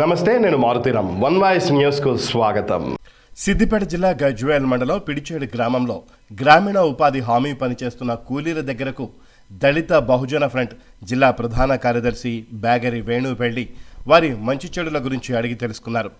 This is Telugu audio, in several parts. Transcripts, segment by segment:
నమస్తే నేను మారుతీరామ్ వన్ వాయిస్ న్యూస్కు స్వాగతం. సిద్దిపేట జిల్లా గజ్వేల్ మండలం పిడిచేడు గ్రామంలో గ్రామీణ ఉపాధి హామీ పనిచేస్తున్న కూలీల దగ్గరకు దళిత బహుజన ఫ్రంట్ జిల్లా ప్రధాన కార్యదర్శి బ్యాగరి వేణు వెళ్ళి వారి మంచి చెడుల గురించి అడిగి తెలుసుకున్నారు.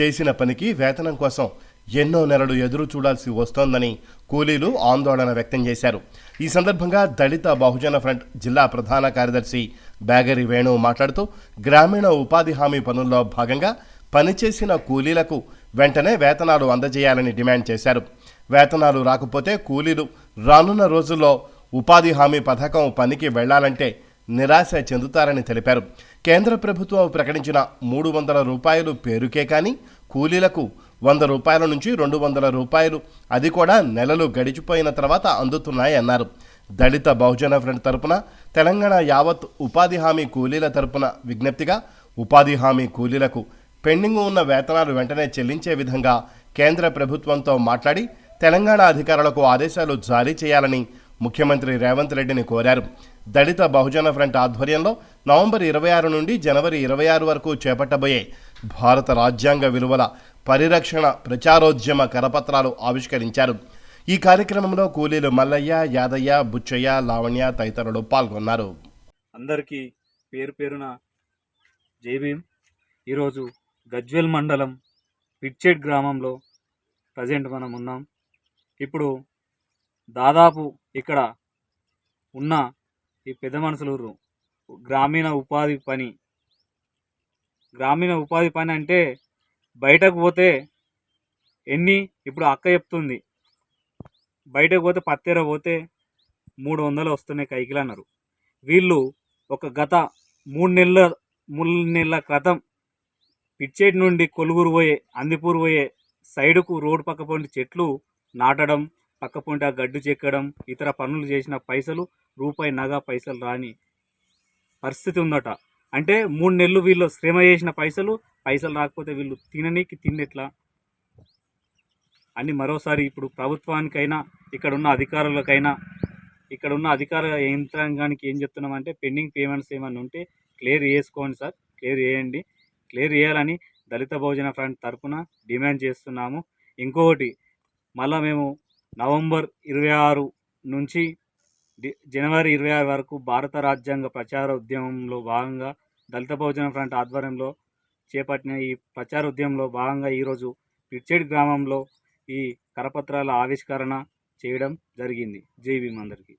చేసిన పనికి వేతనం కోసం ఎన్నో నెలలు ఎదురు చూడాల్సి వస్తోందని కూలీలు ఆందోళన వ్యక్తం చేశారు. ఈ సందర్భంగా దళిత బహుజన ఫ్రంట్ జిల్లా ప్రధాన కార్యదర్శి బ్యాగరి వేణు మాట్లాడుతూ గ్రామీణ ఉపాధి హామీ పనుల్లో భాగంగా పనిచేసిన కూలీలకు వెంటనే వేతనాలు అందజేయాలని డిమాండ్ చేశారు. వేతనాలు రాకపోతే కూలీలు రానున్న రోజుల్లో ఉపాధి హామీ పథకం పనికి వెళ్ళాలంటే నిరాశ చెందుతారని తెలిపారు. కేంద్ర ప్రభుత్వం ప్రకటించిన మూడు వందల రూపాయలు పేరుకే కానీ కూలీలకు వంద రూపాయల నుంచి రెండు వందల రూపాయలు అది కూడా నెలలు గడిచిపోయిన తర్వాత అందుతున్నాయన్నారు. దళిత బహుజన ఫ్రంట్ తరపున తెలంగాణ యావత్ ఉపాధి హామీ కూలీల తరపున విజ్ఞప్తిగా ఉపాధి హామీ కూలీలకు పెండింగ్ ఉన్న వేతనాలు వెంటనే చెల్లించే విధంగా కేంద్ర ప్రభుత్వంతో మాట్లాడి తెలంగాణ అధికారులకు ఆదేశాలు జారీ చేయాలని ముఖ్యమంత్రి రేవంత్ రెడ్డిని కోరారు. దళిత బహుజన ఫ్రంట్ ఆధ్వర్యంలో నవంబర్ ఇరవై ఆరు నుండి జనవరి ఇరవై ఆరు వరకు చేపట్టబోయే భారత రాజ్యాంగ విలువల పరిరక్షణ ప్రచారోద్యమ కరపత్రాలు ఆవిష్కరించారు. ఈ కార్యక్రమంలో కూలీలు మల్లయ్య యాదయ్య బుచ్చయ్య లావణ్య తదితరులు పాల్గొన్నారు. అందరికీ పేరు పేరున జై ఈరోజు గజ్వేల్ మండలం పిడ్చేట్ గ్రామంలో ప్రజెంట్ మనం ఉన్నాం. ఇప్పుడు దాదాపు ఇక్కడ ఉన్న ఈ పెద్ద మనుషులు గ్రామీణ ఉపాధి పని. గ్రామీణ ఉపాధి పని అంటే బయటకు పోతే ఎన్ని? ఇప్పుడు అక్క చెప్తుంది. బయటకు పోతే పత్తేర పోతే మూడు వందలు వస్తున్నాయి కైకిలు అన్నారు. వీళ్ళు ఒక గత మూడు నెలల మూడు నెలల క్రితం పిచ్చేటి నుండి కొలుగురు పోయే అందిపూర్ పోయే సైడుకు రోడ్డు పక్క పొంటి చెట్లు నాటడం పక్క పొంటి ఆ గడ్డు చెక్కడం ఇతర పనులు చేసిన పైసలు రూపాయి నగ పైసలు రాని పరిస్థితి ఉందట. అంటే మూడు నెలలు వీళ్ళు శ్రమ చేసిన పైసలు పైసలు రాకపోతే వీళ్ళు తిననీకి తిండెట్లా అని మరోసారి ఇప్పుడు ప్రభుత్వానికైనా ఇక్కడ ఉన్న అధికారులకైనా ఇక్కడ ఉన్న అధికార యంత్రాంగానికి ఏం చెప్తున్నామంటే పెండింగ్ పేమెంట్స్ ఏమైనా ఉంటే క్లియర్ చేసుకోండి సార్ క్లియర్ చేయండి. క్లియర్ చేయాలని దళిత భోజన ఫ్రంట్ తరఫున డిమాండ్ చేస్తున్నాము. ఇంకొకటి మళ్ళా మేము నవంబర్ ఇరవై ఆరు నుంచి జనవరి ఇరవై ఆరు వరకు భారత రాజ్యాంగ ప్రచార ఉద్యమంలో భాగంగా దళిత బహుజన ఫ్రంట్ ఆధ్వర్యంలో చేపట్టిన ఈ ప్రచార ఉద్యమంలో భాగంగా ఈరోజు పిచ్చేడి గ్రామంలో ఈ కరపత్రాల ఆవిష్కరణ చేయడం జరిగింది. జై భీమ్ అందరికీ.